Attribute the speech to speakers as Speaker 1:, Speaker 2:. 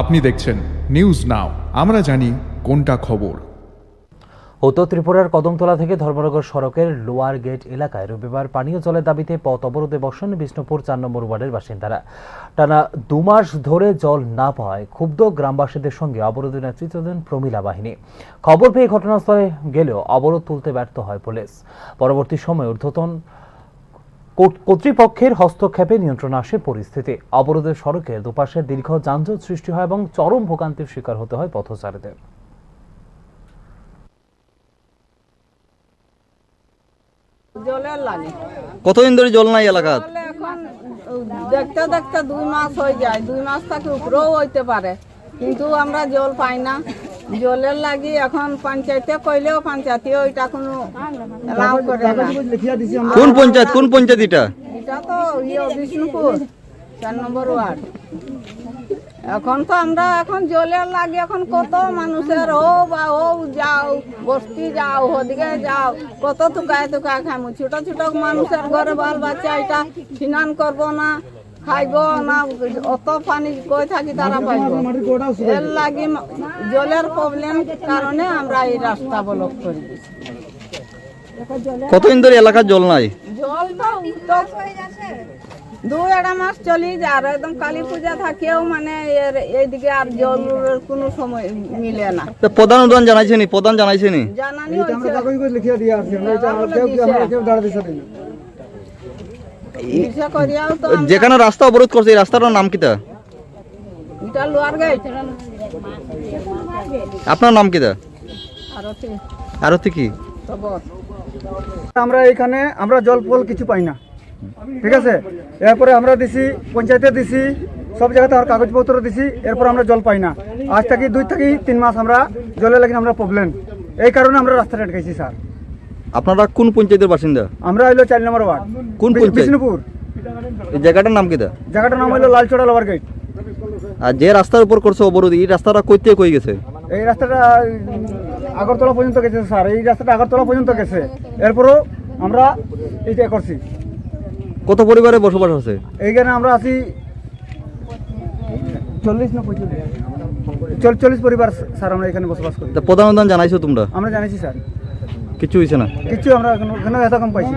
Speaker 1: আপনি দেখছেন news now আমরা জানি কোনটা খবর।
Speaker 2: উত্তর ত্রিপুরার কদমতলা থেকে ধর্মনগর সড়কের লোয়ার গেট এলাকায় রবিবার পানীয় জলের দাবিতে পথ অবরোধে বসেন বিষ্ণুপুর চার নম্বর ওয়ার্ডের বাসিন্দারা। টানা দু মাস ধরে জল না পাওয়ায় ক্ষুব্ধ গ্রামবাসীদের সঙ্গে অবরোধে নেতৃত্ব দেন প্রমিলা বাহিনী। খবর পেয়ে ঘটনাস্থলে গেলেও অবরোধ তুলতে ব্যর্থ হয় পুলিশ। পরবর্তী সময়ে ঊর্ধ্বতন কর্তৃপক্ষের হস্তক্ষেপে নিয়ন্ত্রণ আসে পরিস্থিতি। অবরোধের সড়কের দুপাশে দীর্ঘ যানজট সৃষ্টি হয় এবং চরম ভোগান্তির শিকার হতে হয় পথচারীদের।
Speaker 3: কতদিন ধরে জল নাই এলাকাত
Speaker 4: তাহলে দেখতে দেখতে দুই মাস হয়ে যায়। দুই মাস থেকে উপরেও হইতে পারে। কিন্তু আমরা জল পাই না। জলের লাগি এখন পঞ্চায়েতে কইলেও পঞ্চায়েতে ওইটা কোনো এলাও করে না।
Speaker 3: কোন পঞ্চায়েত কোন পঞ্চায়েত এটা?
Speaker 4: এটা তো ইয়ে বিষ্ণুপুর চার নম্বর ওয়ার্ড। এখন তো আমরা এখন জলের লাগে এখন কত মানুষের ও বা ও যাও বস্তি যাও ওদিকে যাও কত তুকায় তুকায় খামু ছোট ছোট মানুষের ঘরে বাল বাচ্চা এটা স্নান করব না। খাইব না অত পানি কই থাকি তারা পাইব। এর লাগি জলের প্রবলেম কারণে আমরা এই রাস্তা ব্লক করে
Speaker 3: কতদিন ধরে এলাকার জল নাই?
Speaker 4: জল তো দুই আড়াই মাস চলি যায় আর একদম কালী পূজা থাকেও মানে এর এইদিকে আর জলের কোনো সময় মিলে না।
Speaker 3: তা প্রধান উদান জানাইছে নি প্রধান জানাইছে নি
Speaker 4: জানানি হয়েছে। দিশা করিয়াও তো আমরা-
Speaker 3: যেখানে রাস্তা অবরোধ করছে এই রাস্তাটার নাম কিতা আপনার নাম কিতা
Speaker 4: আরতি।
Speaker 3: কি?
Speaker 5: আমরা এখানে আমরা জল ফল কিছু পাই না। ঠিক আছে? এরপরে আমরা দিছি পঞ্চায়েতে দিছি সব জায়গাতে আর কাগজপত্র দিছি এরপর আমরা জল পাই না। আজ থেকে দুই থেকে তিন মাস আমরা জলের লাগে আমরা প্রবলেম এই কারণে আমরা রাস্তাটা আটকাইছি স্যার।
Speaker 3: আপনারা কোন পঞ্চায়েতের বাসিন্দা?
Speaker 5: আমরা হইল চার নম্বর ওয়ার্ড।
Speaker 3: কোন পঞ্চায়েত?
Speaker 5: বিষ্ণুপুর।
Speaker 3: এই জায়গাটার নাম কিতা
Speaker 5: জায়গাটার নাম হইল লালচড়া লোয়ার গেট
Speaker 3: আর যে রাস্তার উপর করছে অবরোধ এই রাস্তাটা কইতে কই গেছে?
Speaker 5: এই রাস্তাটা আগরতলা পর্যন্ত গেছে স্যার। এই রাস্তাটা আগরতলা পর্যন্ত গেছে। এরপরও আমরা এইটা করছি।
Speaker 3: কত পরিবারে বসবাস আছে?
Speaker 5: এইখানে আমরা আছি চল্লিশ না পঁয়তাল্লিশ চল্লিশ পরিবার স্যার আমরা এখানে বসবাস করি।
Speaker 3: প্রধান জানাইছো তোমরা?
Speaker 5: আমরা জানাইছি স্যার।
Speaker 3: কিছু হয়েছে না?
Speaker 5: কিচ্ছু আমরা কোনো এত কম পাইছি।